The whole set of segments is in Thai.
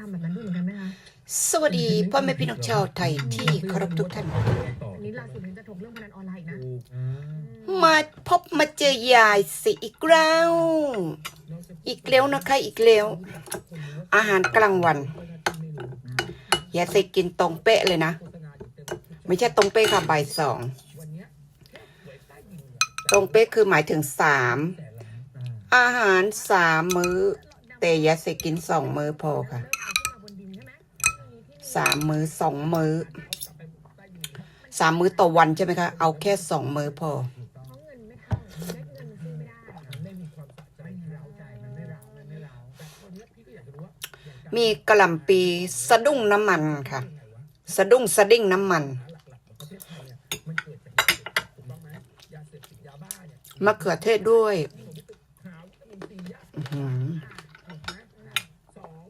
ทำแบบนั้นด้วยเหมือนกันไหมคะ สวัสดีพ่อแม่พี่น้องชาวไทยที่เคารพทุกท่าน อันนี้ล่าสุดเห็นจะถกเรื่องพนันออนไลน์อีกนะถูกอ่ามาพบมาเจอยายสิอีกแล้ว อีกแล้วนะคะอีกแล้ว อาหารกลางวัน ยายสิกินตรงเป๊ะเลยนะ ไม่ใช่ตรงเป๊ะค่ะบ่ายสอง ตรงเป๊ะคือหมายถึงสามอาหารสามมื้อ เตยะเสกินสองมือพอค่ะสามมือสองมือสามมือต่อวันใช่ไหมคะ เอาแค่สองมือพอมีกระหล่ำปีสะดุ้งน้ำมันค่ะ สะดุ้งสะดิ้งน้ำมัน มะเขือเทศด้วย หาวิตามินซียา อื้อหือ ถูกไหมสอง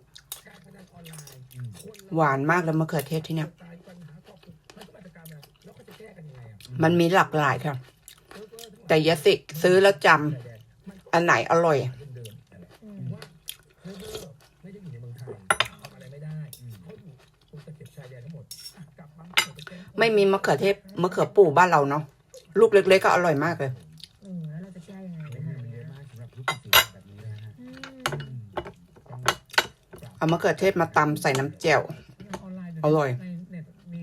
การพนันออนไลน์คน หวานมากแล้วมะเขือเทศที่เนี่ยมันมีหลากหลายครับแต่ยาสิซื้อแล้วจำอันไหนอร่อยไม่มีมะเขือเทศมะเขือปู่บ้านเราเนาะลูกเล็กๆก็อร่อยมากเลยเอามะเขือเทศมาตำใส่น้ำแจ่ว ออนไลน์อร่อย ในเน็ตมี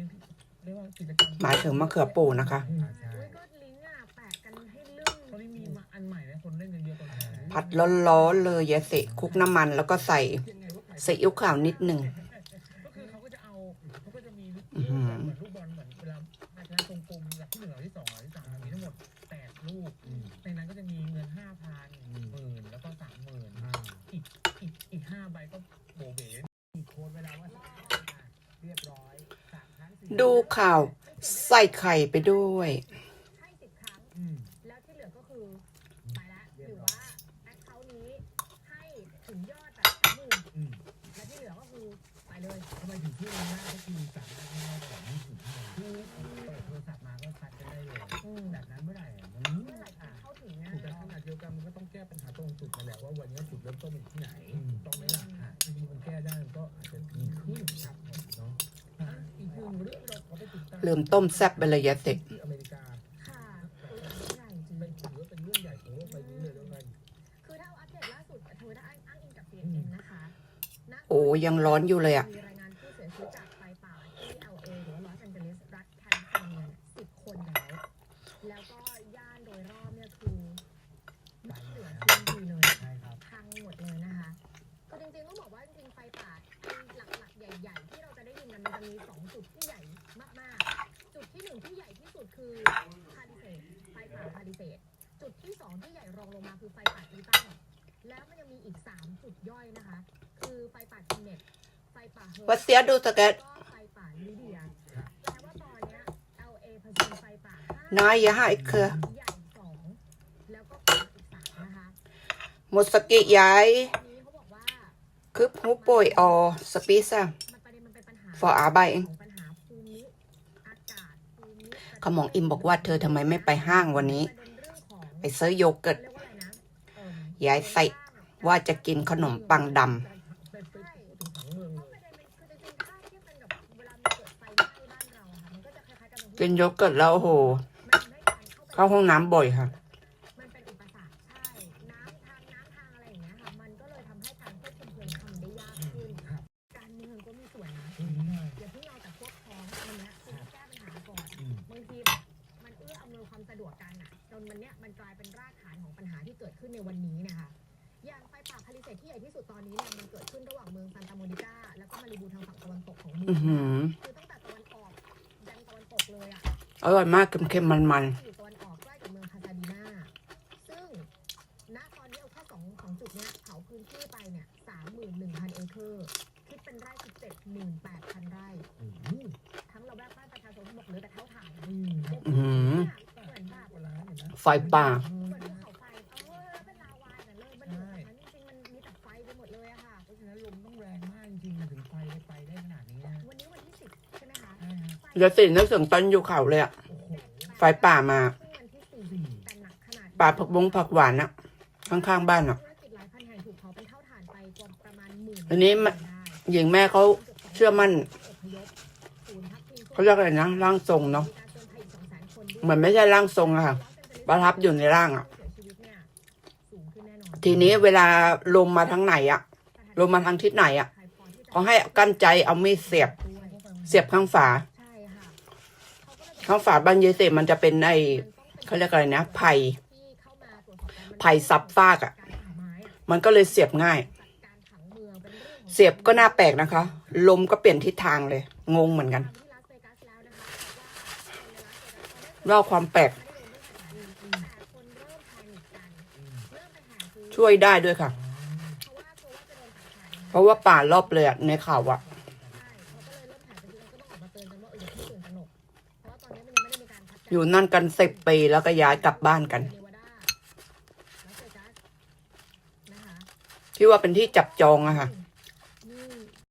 เรียกว่ากิจกรรมหมายถึงมะเขือปู่นะคะใช่อุ้ยก็ลิงก์อะแปะกันให้เรื่องตอนนี้มีมาอันใหม่นะคนเล่นกันเยอะตอนนี้ผัดร้อนๆเลยยาสิคลุกน้ำมันแล้วก็ใส่ยังไงว่าใครซีอิ๊วขาวนิดหนึ่ง ก็คือเขาก็จะเอาเขาก็จะมีอื้อหือ เหมือนลูกบอลเหมือนเวลาอาจารย์ตรงกลมหลักที่หนึ่งหลักที่สองหลักที่สามมีทั้งหมดแปดลูกในนั้นก็จะมีเงินห้าพันหมื่นแล้วก็สามหมื่นอีกอีกอีกห้าใบก็โบเบ้อีกโค้ดเวลาว่าเรียบร้อยสามครั้งสี่ ดูข่าวใส่ไข่ไปด้วย ให้สิบครั้ง แล้วที่เหลือก็คือไปละหรือว่าแอคเคาท์นี้ให้ถึงยอดแบบสามหมื่นอืม แล้วที่เหลือก็คือไปเลยทำไมถึงชื่อมันน่าก็คือสามารถง่ายๆแบบนี้ถึงคือเปิดโทรศัพท์มาก็ซัดกันได้เลยอืมแบบนั้นเมื่อไหร่มันเมื่อไหร่ที่เข้าถึงนะถูกแต่ขนาดเดียวกันมันก็ต้องแก้ปัญหาตรงจุดนั่นแหละว่าวันนี้จุดเริ่มต้นอยู่ที่ไหนองไหม ลืมต้มแซ่บไปเลยยาสิที่อเมริกาค่ะใหญ่จริงเป็นถือว่าเป็นเรื่องใหญ่ของโลกใบนี้เลยแล้วกันคือถ้าเอาอัปเดตล่าสุดเธอได้อ้างอิงจาก CNN นะคะณโอ้ยังร้อนอยู่เลยอะ จุดที่หนึ่งที่ใหญ่ที่สุดคือพาลิเซตไฟป่าพาลิเซตจุดที่สองที่ใหญ่รองลงมาคือไฟป่าอีตันแล้วมันยังมีอีกสามจุดย่อยนะคะ คือไฟป่าทินเน็ตไฟป่าเฮิร์วัดเสียดูสเก็ตก็ไฟป่าลิเดียแปลว่าตอนเนี้ย LA เผชิญไฟป่าห้าน้อยอย่าให้เครือ ใหญ่สองแล้วก็ป่าอีกสามนะคะหมดสกิย้ายอันนี้เขาบอกว่าคือหูป่วยออสปีซ่ามันประเด็นมันเป็นปัญหา for อาบายของปัญหาภูมิอากาศภู มองอิมบอกว่าเธอทำไมไม่ไปห้างวันนี้ ไปซื้อโยเกิร์ตยายใส่ว่าจะกินขนมปังดำกินโยเกิร์ตแล้วโห เข้าห้องน้ำบ่อยค่ะ จนมันเนี้ยมันกลายเป็นรากฐานของปัญหาที่เกิดขึ้นในวันนี้เนะคะอย่างไฟป่าพาลิเซตที่ใหญ่ที่สุดตอนนี้เนี่ยมันเกิดขึ้นระหว่างเมืองซานตาโมนิกาแล้วก็มาริบูทางฝั่งตะวันตกของเมือือหือคือตั้งแต่ตะวันออกยันตะวันตกเลยอะอร่อยมากเค็มๆมันอยู่ตะวันออกใกล้กับเมืองคาซาดีนาซึ่งณตอนนี้เอาแค่สองสองจุดเนี้ยเผาพื้นที่ไปเนี่ยสามหมื่นหนึ่งพันเอเคอร์คิดเป็นไร่คือเจ็ดหมื่นแปด ฟไปหมดเลยอะค่ะเพราะฉะนั้นลมต้องแรงมากจริงๆมันถึงไฟไปได้ขนาดนี้นะวันนี้วันที่สิบใช่ไหมคะใช่ฮะยาสินึกถึงตอนอยู่เขาเลยอะโอ้โหไฟป่ามาซึ่งวันที่สี่แต่หนักขนาดป่าผักบงผักหวานอะข้างๆบ้านอะธุรกิจหลายพันแห่งถูกเผาเป็นเท่าฐานไปกว่าประมาณหมื่นอันนี้มันได้หญิงแม่เขาเชื่อมั่นเขาเรียกอะไรนะร่างทรงเนาะเหมือนไม่ใช่ร่างทรงอะค่ะ ประทับอยู่ในร่างอะทีนี้เวลาลมมาทางไหนอะลมมาทางทิศไหนอะเขาให้กั้นใจเอามีดเสียบ เสียบข้างฝาใช่ค่ะข้างฝาบ้านเยเสมันจะเป็นไอเขาเรียกอะไรนะไผ่ไผ่สับฟากอะมันก็เลยเสียบง่าย เสียบก็น่าแปลกนะคะ ลมก็เปลี่ยนทิศทางเลย งงเหมือนกันเล่าความแปลก ช่วยได้ด้วยค่ะเพราะว่าป่ารอบเลยอะในข่าวอะอยู่นั่นกันสิบปีแล้วก็ย้ายกลับบ้านกันที่ว่าเป็นที่จับจองอะค่ะใ